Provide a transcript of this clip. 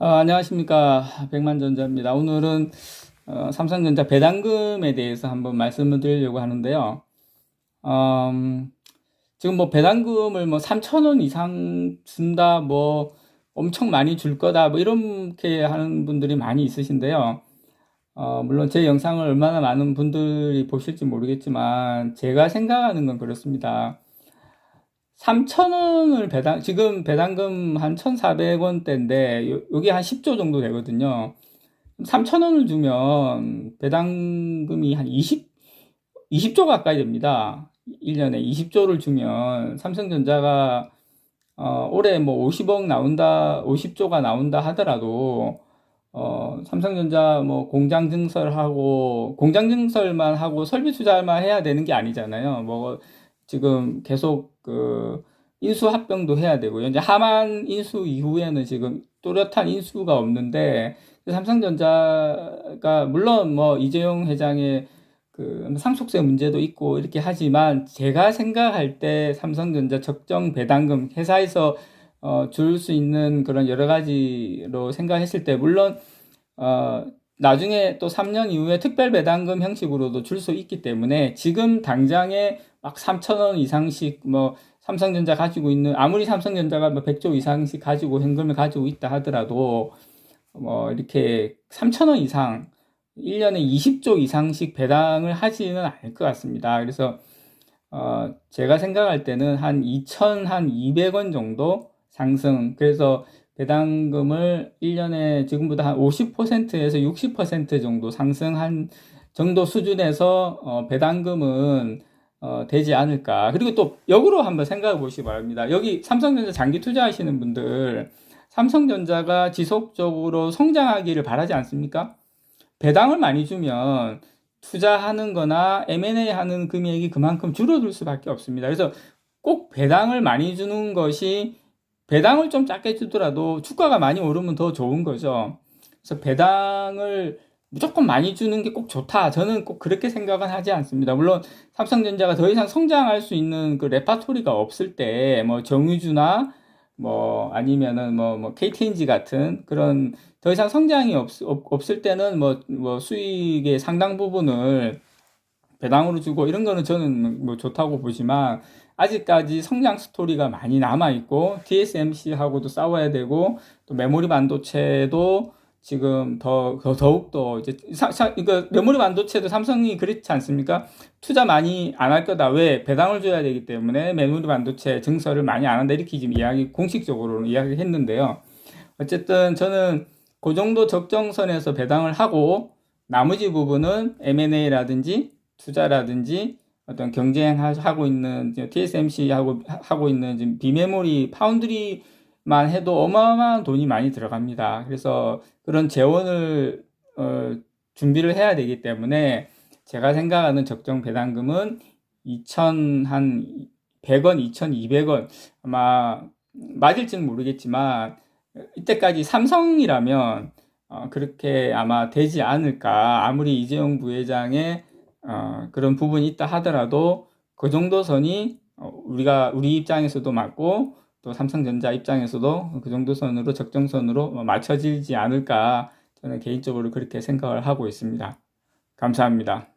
어, 안녕하십니까. 백만전자입니다. 오늘은 어, 삼성전자 배당금에 대해서 한번 말씀을 드리려고 하는데요. 음, 지금 뭐 배당금을 뭐 3천 원 이상 준다, 뭐 엄청 많이 줄 거다, 뭐 이렇게 하는 분들이 많이 있으신데요. 어, 물론 제 영상을 얼마나 많은 분들이 보실지 모르겠지만 제가 생각하는 건 그렇습니다. 3,000원을 배당, 지금 배당금 한 1,400원대인데, 요, 여기 한 10조 정도 되거든요. 3,000원을 주면 배당금이 한 20, 20조 가까이 됩니다. 1년에 20조를 주면 삼성전자가 어, 올해 뭐 50억 나온다, 50조가 나온다 하더라도 어, 삼성전자 뭐 공장 증설하고 공장 증설만 하고 설비 투자만 해야 되는 게 아니잖아요. 뭐 지금 계속 그 인수 합병도 해야 되고요. 이제 하만 인수 이후에는 지금 뚜렷한 인수가 없는데 삼성전자가 물론 뭐 이재용 회장의 그 상속세 문제도 있고 이렇게 하지만 제가 생각할 때 삼성전자 적정 배당금 회사에서 어, 줄 수 있는 그런 여러 가지로 생각했을 때 물론 어, 나중에 또 3년 이후에 특별 배당금 형식으로도 줄 수 있기 때문에 지금 당장에 막 3천 원 이상씩 뭐 삼성전자 가지고 있는 아무리 삼성전자가 뭐 100조 이상씩 가지고 현금을 가지고 있다 하더라도 뭐 이렇게 3천 원 이상 1년에 20조 이상씩 배당을 하지는 않을 것 같습니다. 그래서 어 제가 생각할 때는 한 2천 한 200원 정도 상승 그래서 배당금을 1년에 지금보다 한 50%에서 60% 정도 상승한 정도 수준에서 어 배당금은 어, 되지 않을까. 그리고 또 역으로 한번 생각해 보시기 바랍니다. 여기 삼성전자 장기 투자하시는 분들, 삼성전자가 지속적으로 성장하기를 바라지 않습니까? 배당을 많이 주면 투자하는 거나 M&A 하는 금액이 그만큼 줄어들 수밖에 없습니다. 그래서 꼭 배당을 많이 주는 것이 배당을 좀 작게 주더라도 주가가 많이 오르면 더 좋은 거죠. 그래서 배당을 무조건 많이 주는 게 꼭 좋다. 저는 꼭 그렇게 생각은 하지 않습니다. 물론 삼성전자가 더 이상 성장할 수 있는 그 레파토리가 없을 때, 뭐 정유주나 뭐 아니면은 뭐, 뭐 KTNG 같은 그런 더 이상 성장이 없, 없, 을 때는 뭐, 뭐 수익의 상당 부분을 배당으로 주고 이런 거는 저는 뭐 좋다고 보지만 아직까지 성장 스토리가 많이 남아 있고 TSMC하고도 싸워야 되고 또 메모리 반도체도 지금 더, 더 더욱 더 이제 사, 사, 이거 메모리 반도체도 삼성이 그렇지 않습니까? 투자 많이 안 할 거다. 왜? 배당을 줘야 되기 때문에 메모리 반도체 증설을 많이 안 한다. 이렇게 지금 이야기 공식적으로는 이야기를 했는데요. 어쨌든 저는 그 정도 적정선에서 배당을 하고 나머지 부분은 M&A라든지 투자라든지 어떤 경쟁하고 있는 TSMC하고 하고 있는 지금 비메모리 파운드리 만 해도 어마어마한 돈이 많이 들어갑니다. 그래서 그런 재원을 어, 준비를 해야 되기 때문에 제가 생각하는 적정 배당금은 2천 한 100원, 2,200원 아마 맞을지는 모르겠지만 이때까지 삼성이라면 어, 그렇게 아마 되지 않을까. 아무리 이재용 부회장의 어, 그런 부분이 있다 하더라도 그 정도 선이 어, 우리가 우리 입장에서도 맞고 또 삼성전자 입장에서도 그 정도 선으로 적정선으로 맞춰지지 않을까 저는 개인적으로 그렇게 생각을 하고 있습니다. 감사합니다.